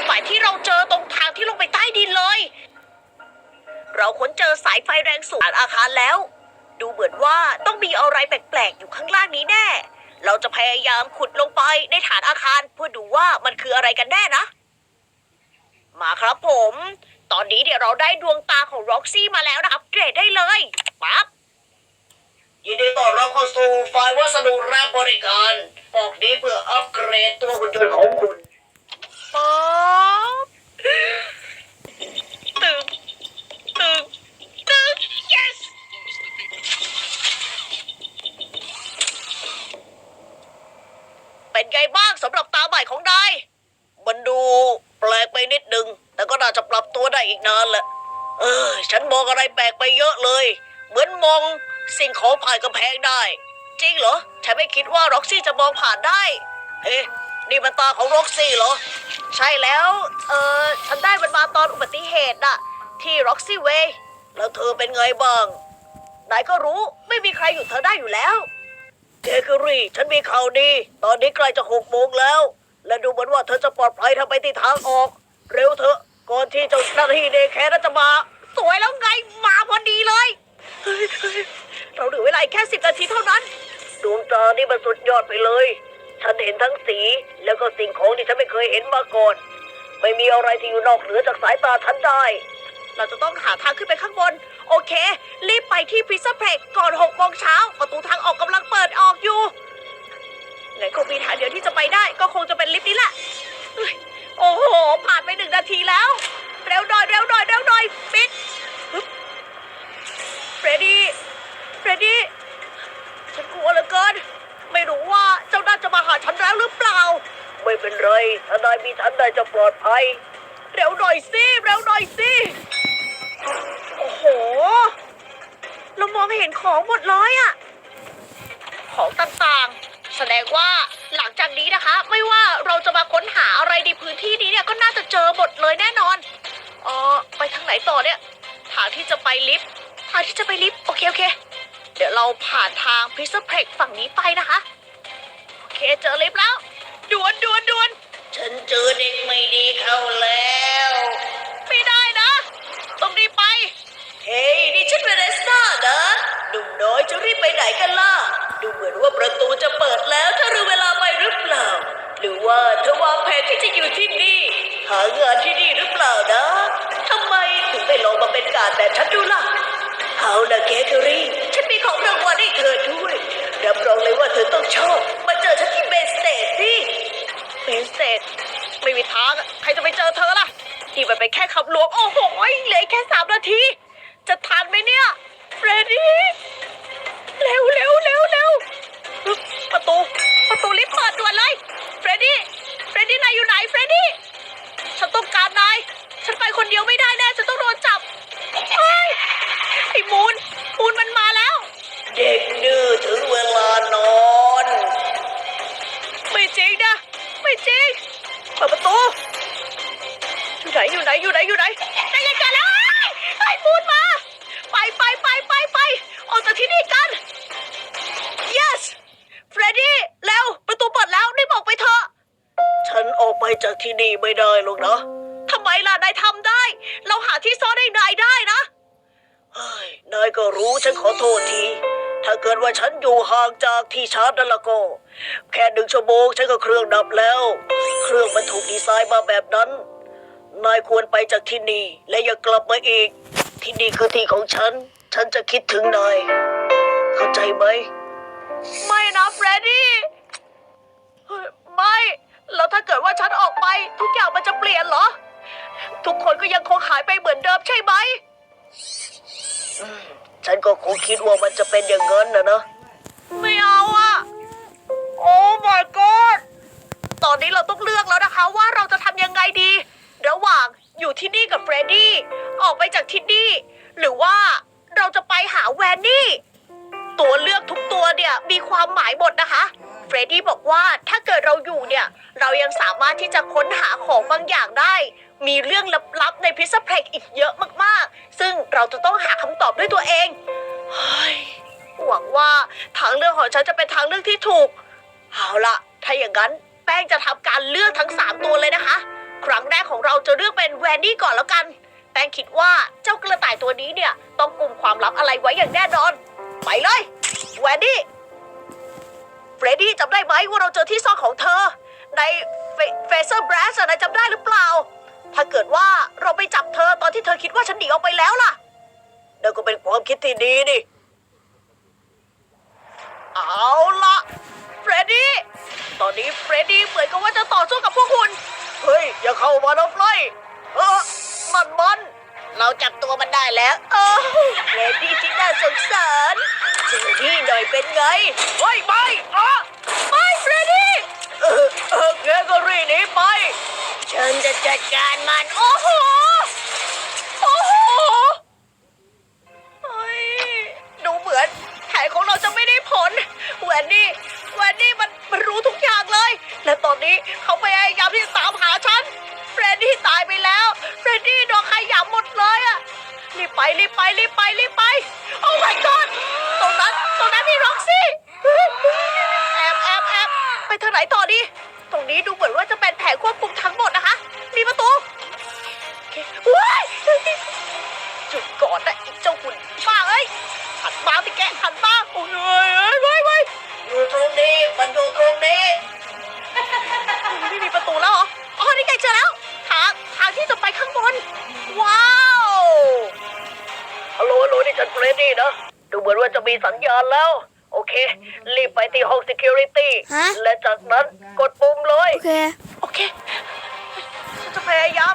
ดหมายที่เราเจอตรงทางที่ลงไปใต้ดินเลย เราค้นเจอสายไฟแรงสูงอาคารแล้ว ดูเหมือนว่าต้องมีอะไรแปลกๆอยู่ข้างล่างนี้แน่ เราจะพยายามขุดลงไปในฐานอาคารเพื่อดูว่ามันคืออะไรกันแน่นะ มาครับผม ตอนนี้เดี๋ยวเราได้ดวงตาของร็อกซี่มาแล้วนะครับเกรดได้เลยปั๊บยินดีต้อนรับเข้าสู่ฝ่ายวัสดุและบริการ ออกนี้เพื่ออัปเกรดตัวหุ่นยนต์ของคุณ ป๊าบตึงตึงตึง yes เป็นไงบ้างสำหรับตาใหม่ของนายมันดูแปลกไปนิดนึง แต่ก็น่าจะปรับตัวได้อีกนานแหละ เออ ฉันมองอะไรแปลกไปเยอะเลย เหมือนมองสิ่งของผ่านกำแพงได้ จริงเหรอ ฉันไม่คิดว่าร็อกซี่จะมองผ่านได้เอ๊ะ นี่มันตาของร็อกซี่เหรอ ใช่แล้ว เออฉันได้มันมาตอนอุบัติเหตุน่ะ ที่ร็อกซี่เวย์แล้วเธอเป็นไงบ้างนายก็รู้ไม่มีใครอยู่เธอได้อยู่แล้วเจคอรี่ ฉันมีข่าวดี ตอนนี้ใกล้จะหกโมงแล้ว และดูเหมือนว่าเธอจะปลอดภัยทางไปที่ทางออก เร็วเถอะก่อนที่เจ้าหน้าที่เดแคร์จะมา สวยแล้วไงมาพอดีเลยเราเหลือเวลาแค่สิบนาทีเท่านั้น ดวงตานี่มันสุดยอดไปเลย ฉันเห็นทั้งสีแล้วก็สิ่งของที่ฉันไม่เคยเห็นมาก่อน ไม่มีอะไรที่อยู่นอกเหนือจากสายตาฉันได้ เราจะต้องหาทางขึ้นไปข้างบน โอเค รีบไปที่พิซซ่าเพลกก่อนหกโมงเช้าประตูทางออกกำลังเปิดออกอยู่งั้นคงมีทางเดียวที่จะไปได้ ก็คงจะเป็นลิฟต์นี้แหละเฮ้ยโอ้โห ผ่านไปหนึ่งนาทีแล้ว เร็วหน่อยเร็วหน่อยเร็วหน่อยปิดฮึบเฟรดดี้เฟรดดี้ ฉันกลัวเหลือเกิน ไม่รู้ว่าเจ้าน่าจะมาหาฉันแล้วหรือเปล่า ไม่ เป็นไรถ้านายมีฉันนายจะปลอดภัย เร็วหน่อยสิเร็วหน่อยสิโอ้โห เรามองเห็นของหมดเลยอะของต่างๆ แสดงว่าหลังจากนี้นะคะ ไม่ว่าเราจะมาค้นหาอะไรในพื้นที่นี้เนี่ยก็น่าจะเจอหมดเลยแน่นอนเออไปทางไหนต่อเนี่ยทางที่จะไปลิฟต์ทางที่จะไปลิฟต์โอเคโอเค เดี๋ยวเราผ่านทางพิซซ่าเพล็กฝั่งนี้ไปนะคะ โอเคเจอลิฟต์แล้ว ด่วนด่วนด่วนฉันเจอเด็กไม่ดีเข้าแล้ว ไม่ได้นะ ต้องรีบไป เฮ้ยนี่ฉันเป็นเรสซ่านะหนุ่มน้อยจะรีบไปไหนกันล่ะ ดูเหมือนว่าประตูจะเปิดแล้วถ้ารู้เวลาไปหรือเปล่า หรือว่าเธอวางแผนที่จะอยู่ที่นี่ หางานที่นี่หรือเปล่านะทำไมถึงไม่ลองมาเป็นการแบบฉันดูล่ะเอาละแกเกอรี่ ฉันมีของรางวัลให้เธอด้วยรับรองเลยว่าเธอต้องชอบ มาเจอฉันที่เบสเตทสิ เสเตทไม่มีทางอะใครจะไปเจอเธอล่ะนี่มันเป็นแค่ขับหลวงโอ้โหเหลือแค่สามนาที จะทันไหมเนี่ยเฟรดดี้เร็วเร็วเร็วเร็วประตู ประตูลิฟต์เปิดด่วนเลย ปิดประตู อยู่ไหนอยู่ไหนอยู่ไหนอยู่ไหนได้ยังกันแล้วไอ้ไอ้มูนมา ไปไปไปไปไปออกจากที่นี่กัน yes เฟรดดี้เร็วประตูเปิดแล้วรีบออกไปเถอะ ฉันออกไปจากที่นี่ไม่ได้หรอกนะทำไมล่ะนายทำได้ เราหาที่ซ่อนให้นายได้นะเฮ้ยนายก็รู้ฉันขอโทษที ถ้าเกิดว่าฉันอยู่ห่างจากที่ชาร์จนั่นละก็ แค่หนึ่งชั่วโมงฉันก็เครื่องดับแล้ว เครื่องมันถูกดีไซน์มาแบบนั้น นายควรไปจากที่นี่ และอย่ากลับมาอีก ที่นี่คือที่ของฉัน ฉันจะคิดถึงนาย เข้าใจไหม ไม่นะเฟรดดี้เฮ้ยไม่ แล้วถ้าเกิดว่าฉันออกไป ทุกอย่างมันจะเปลี่ยนเหรอ ทุกคนก็ยังคงหายไปเหมือนเดิมใช่ไหมอืมฉันก็คงคิดว่ามันจะเป็นอย่างนั้นนะนะ ไม่เอาอะโอ้ my god ตอนนี้เราต้องเลือกแล้วนะคะว่าเราจะทำยังไงดี ระหว่างอยู่ที่นี่กับเฟรดดี้ออกไปจากที่นี่ หรือว่าเราจะไปหาแวนนี่ ตัวเลือกทุกตัวเนี่ยมีความหมายหมดนะคะเฟรดดี้บอกว่าถ้าเกิดเราอยู่เนี่ย เรายังสามารถที่จะค้นหาของบางอย่างได้ มีเรื่องลับๆในพิซซ่าเพลกอีกเยอะมากๆ ซึ่งเราจะต้องหาคำตอบด้วยตัวเองเฮ้ยหวังว่าทางเลือกของฉันจะเป็นทางเลือกที่ถูก เอาละถ้าอย่างนั้น ป้งจะทำการเลือกทั้ง 3 ตัวเลยนะคะ ครั้งแรกของเราจะเลือกเป็นแวนดี้ก่อนแล้วกัน แป้งคิดว่าเจ้ากระต่ายตัวนี้เนี่ยต้องกลุ่มความลับอะไรไว้อย่างแน่นอน ไปเลยแวนดี้เฟรดดี้จำได้ไหมว่าเราเจอที่ซ่อนของเธอ ในเฟเซอร์แบรสนายจำได้หรือเปล่า ถ้าเกิดว่าเราไปจับเธอตอนที่เธอคิดว่าฉันหนีออกไปแล้วล่ะนั่นก็เป็นความคิดที่ดีนี่เอาละเฟรดดี้ ตอนนี้เฟรดดี้เหมือนกับว่าจะต่อสู้กับพวกคุณ เฮ้ย อย่าเข้ามานะเฟรยเออมันมันเราจับตัวมันได้แล้วเออเฟรดดี้ที่น่าสงสารเจอที่หน่อยเป็นไงเฮ้ยไม่อะไม่เฟรดดี้เออเออแกก็รีบหนีไป ฉันจะจัดการมัน โอ้โห ดี้ตายไปแล้วเฟรดดี้โดนขยำหมดเลยอะรีบไปรีบไปรีบไปรีบไป โอ้ my god ตรงนั้นตรงนั้นมีร็อกซี่แอบแอบแอบไปทางไหนต่อดี ตรงนี้ดูเหมือนว่าจะเป็นแผนควบคุมทั้งหมดนะคะ มีประตูโอเคว้ายหยุดก่อนนะอีกเจ้าหุ่นบ้าเอ้ยหันมาสิแกหันมาโอ้ยเอ้ยเอ้ย หลฮัลโหลนี่ฉันเฟรดดี้นะ ดูเหมือนว่าจะมีสัญญาณแล้ว โอเค รีบไปที่ห้อง security ฮะ และจากนั้นกดปุ่มเลย โอเค โอเค ฉันจะพยายาม